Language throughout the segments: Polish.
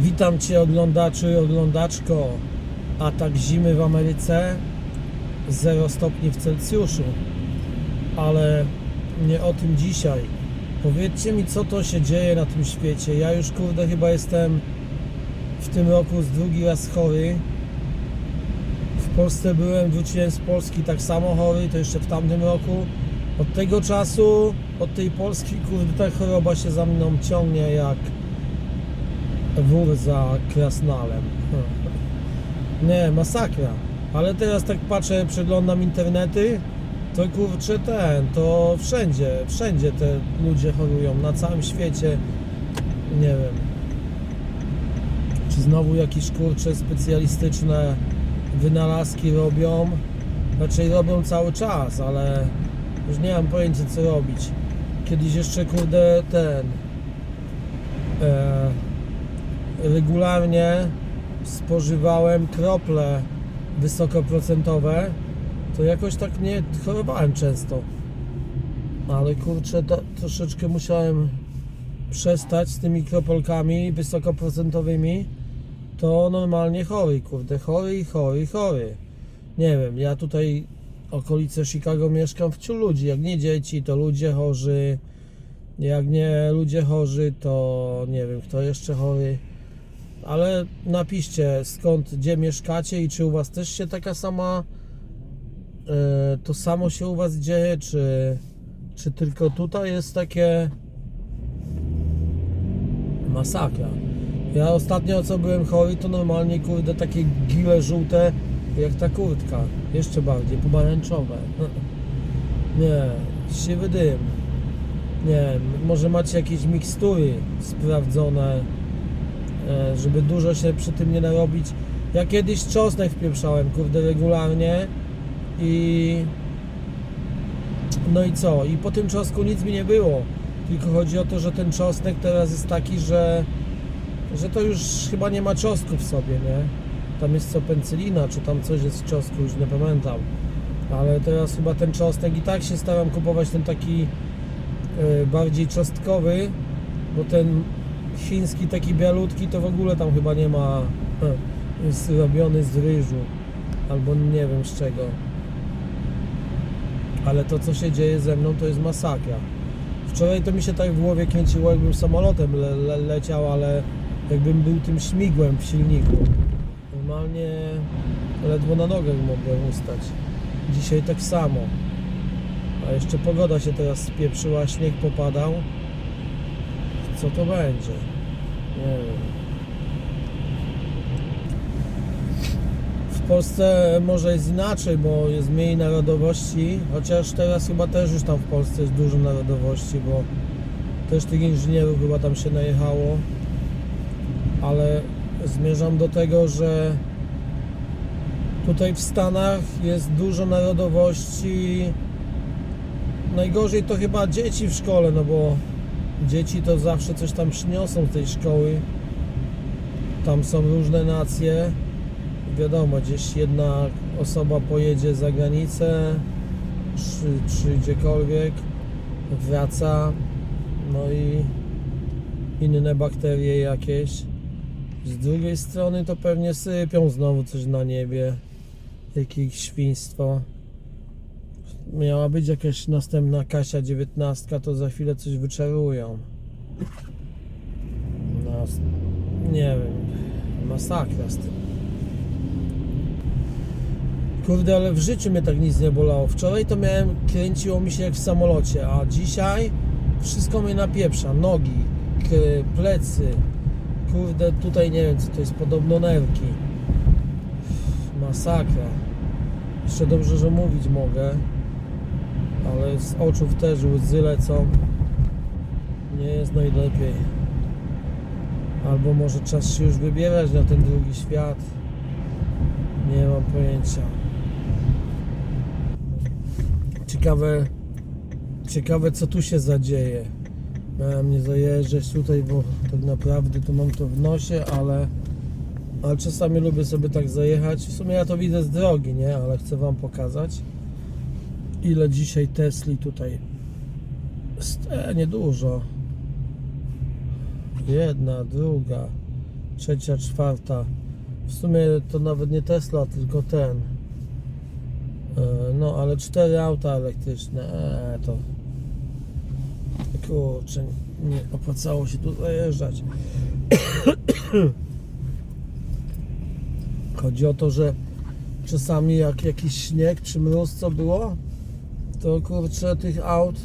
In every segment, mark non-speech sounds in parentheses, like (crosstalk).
Witam Cię oglądaczu i oglądaczko. Atak zimy w Ameryce 0 stopni w Celsjuszu. Ale nie o tym dzisiaj. Powiedzcie mi, co to się dzieje na tym świecie. Ja już kurde chyba jestem w tym roku z drugi raz chory. W Polsce byłem, wróciłem z Polski tak samo chory, to jeszcze w tamtym roku. Od tego czasu, od tej Polski, kurde, ta choroba się za mną ciągnie jak wór za krasnalem. (laughs) Nie, masakra. Ale teraz tak patrzę, przeglądam internety, to kurczę ten, to wszędzie, wszędzie te ludzie chorują, na całym świecie. Nie wiem. Czy znowu jakieś kurcze specjalistyczne wynalazki robią? Raczej robią cały czas, ale już nie mam pojęcia co robić. Kiedyś jeszcze kurde ten. E, regularnie spożywałem krople wysokoprocentowe, to jakoś tak nie chorowałem często. Ale kurczę, to, troszeczkę musiałem przestać z tymi kropelkami wysokoprocentowymi. To normalnie chory, kurde, chory chory, chory. Nie wiem, ja tutaj okolice Chicago mieszkam wciąż ludzi. Jak nie dzieci, to ludzie chorzy. Jak nie ludzie chorzy, to nie wiem, kto jeszcze chory. Ale napiszcie skąd, gdzie mieszkacie i czy u was też się taka sama, e, to samo się u was dzieje, czy, czy tylko tutaj jest takie masakra. Ja ostatnio co byłem chory, to normalnie kurde takie gile żółte, jak ta kurtka, jeszcze bardziej pomarańczowe. (laughs) Nie, siwy dym. Nie może macie jakieś mikstury sprawdzone, żeby dużo się przy tym nie narobić. Ja kiedyś czosnek wpieprzałem, kurde, regularnie i no i co? I po tym czosnku nic mi nie było. Tylko chodzi o to, że ten czosnek teraz jest taki, że, że to już chyba nie ma czosnku w sobie, nie? Tam jest co pencylina, czy tam coś jest w czosnku, już nie pamiętam. Ale teraz chyba ten czosnek i tak się staram kupować ten taki e, bardziej czosnkowy, bo ten chiński taki bialutki to w ogóle tam chyba nie ma jest z ryżu albo nie wiem z czego. Ale to co się dzieje ze mną to jest masakra. Wczoraj to mi się tak w głowie kręciło jakbym samolotem le, le, leciał ale jakbym był tym śmigłem w silniku. Normalnie ledwo na nogach mogłem ustać. Dzisiaj tak samo. A jeszcze pogoda się teraz spieprzyła śnieg popadał co to będzie? Nie wiem. W Polsce może jest inaczej, bo jest mniej narodowości, chociaż teraz chyba też już tam w Polsce jest dużo narodowości, bo też tych inżynierów chyba tam się najechało, ale zmierzam do tego, że tutaj w Stanach jest dużo narodowości. Najgorzej to chyba dzieci w szkole, no bo dzieci to zawsze coś tam przyniosą z tej szkoły. Tam są różne nacje wiadomo, gdzieś jedna osoba pojedzie za granicę, czy, czy gdziekolwiek, wraca, no i inne bakterie jakieś. Z drugiej strony to pewnie sypią znowu coś na niebie, jakieś świństwo. Miała być jakaś następna Kasia 19, to za chwilę coś wyczarują. No, nie wiem, masakra z tym. Kurde, ale w życiu mnie tak nic nie bolało. Wczoraj to miałem, kręciło mi się jak w samolocie, a dzisiaj wszystko mnie napieprza. Nogi, plecy. Kurde, tutaj nie wiem co to jest, podobno nerki. Masakra. Jeszcze dobrze, że mówić mogę. Ale z oczów też łzy lecą. Nie jest najlepiej. Albo może czas się już wybierać na ten drugi świat. Nie mam pojęcia. Ciekawe, ciekawe co tu się zadzieje. Miałem nie zajeżdżać tutaj, bo tak naprawdę to mam to w nosie, ale, ale czasami lubię sobie tak zajechać. W sumie ja to widzę z drogi, nie? Ale chcę Wam pokazać ile dzisiaj Tesli tutaj. E, niedużo. Jedna, druga, trzecia, czwarta. W sumie to nawet nie Tesla, tylko ten. E, No, ale cztery auta elektryczne. E, to. Kurczę, nie opłacało się tu zajeżdżać. Chodzi o to, że czasami jak jakiś śnieg czy mróz co było, to kurczę tych aut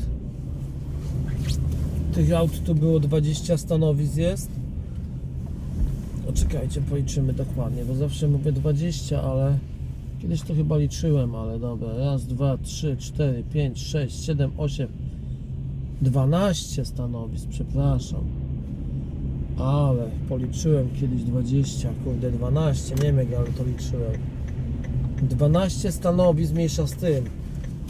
tych aut tu było 20 stanowisk jest. No czekajcie, policzymy dokładnie, bo zawsze mówię 20, ale kiedyś to chyba liczyłem, ale dobra. Raz, dwa, trzy, cztery, pięć, sześć, siedem, osiem, 12 stanowisk, przepraszam. Ale policzyłem kiedyś 20, kurde 12, nie wiem jak ja to liczyłem. 12 stanowisk mniejsza z tym.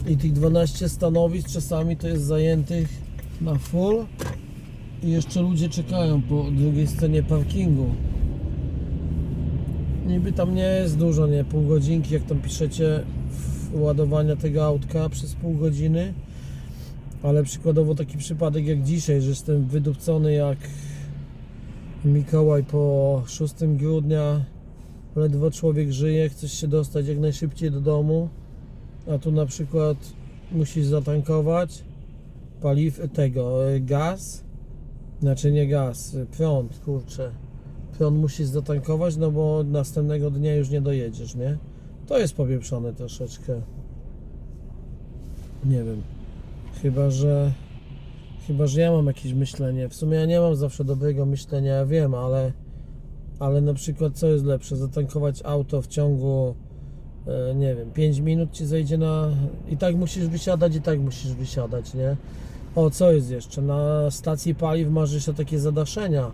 I tych 12 stanowisk czasami to jest zajętych na full i jeszcze ludzie czekają po drugiej stronie parkingu. Niby tam nie jest dużo, nie? Pół godzinki, jak tam piszecie ładowania tego autka przez pół godziny. Ale przykładowo taki przypadek jak dzisiaj, że jestem wydupcony jak Mikołaj po 6 grudnia. Ledwo człowiek żyje, chcesz się dostać jak najszybciej do domu. A tu na przykład musisz zatankować paliw tego y, gaz. Znaczy nie gaz, y, prąd, kurczę. Prąd musisz zatankować, no bo następnego dnia już nie dojedziesz, nie? To jest popieprzone troszeczkę. Nie wiem. Chyba, że chyba, że ja mam jakieś myślenie. W sumie ja nie mam zawsze dobrego myślenia, ja wiem, ale ale na przykład co jest lepsze? Zatankować auto w ciągu e, nie wiem, 5 minut ci zejdzie na. I tak musisz wysiadać, i tak musisz wysiadać, nie? O, co jest jeszcze? Na stacji paliw masz jeszcze takie zadaszenia,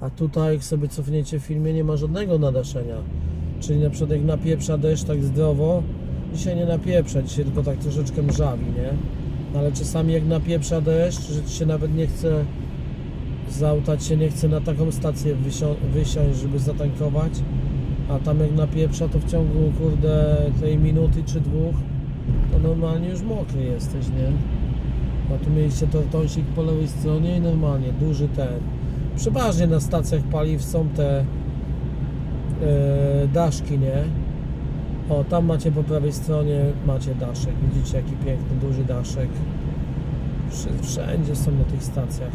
a tutaj, jak sobie cofniecie w filmie, nie ma żadnego nadaszenia. Czyli na przykład jak napieprza deszcz tak zdrowo, dzisiaj nie napieprza, dzisiaj tylko tak troszeczkę mrzawi, nie? Ale czasami jak napieprza deszcz, że ci się nawet nie chce z auta się nie chce na taką stację wysio- wysiąść, żeby zatankować, a tam jak napieprza, to w ciągu kurde tej minuty czy dwóch, to normalnie już mokry jesteś, nie? A tu mieliście tortonsik po lewej stronie i normalnie duży ten. Przeważnie na stacjach paliw są te e, daszki, nie? O, tam macie po prawej stronie, macie daszek. Widzicie jaki piękny, duży daszek. Wszędzie są na tych stacjach.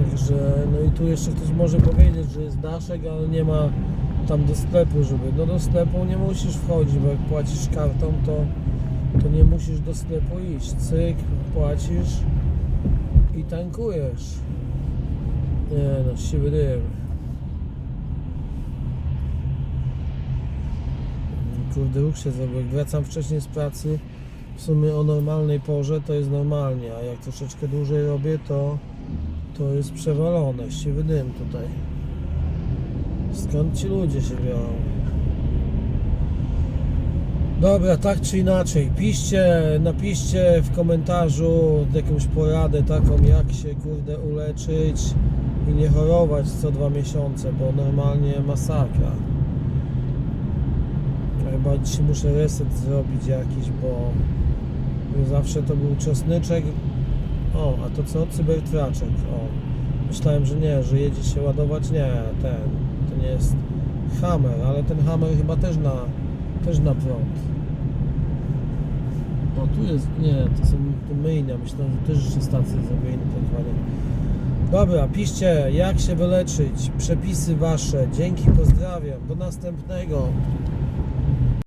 Także, no i tu jeszcze ktoś może powiedzieć, że jest daszek, ale nie ma tam do sklepu, żeby. No do sklepu nie musisz wchodzić, bo jak płacisz kartą, to, to nie musisz do sklepu iść. Cyk, płacisz i tankujesz. Nie no, siwy dym. Kurde, ruch się zrobił. Jak wracam wcześniej z pracy, w sumie o normalnej porze to jest normalnie, a jak troszeczkę dłużej robię, to to jest przewalone, siwy dym tutaj. Skąd ci ludzie się biorą? Dobra, tak czy inaczej, piszcie, napiszcie w komentarzu jakąś poradę taką, jak się kurde uleczyć i nie chorować co dwa miesiące, bo normalnie masakra. Chyba dzisiaj muszę reset zrobić jakiś, bo zawsze to był czosnyczek, o, a to co? Cybertraczek. O. Myślałem, że nie, że jedzie się ładować. Nie, ten. To nie jest Hammer, ale ten Hammer chyba też na, też na prąd. O, tu jest, nie, to są to myjnia. Myślałem, że też jeszcze stacje zrobili tak zwane. Dobra, piszcie, jak się wyleczyć. Przepisy wasze. Dzięki, pozdrawiam. Do następnego.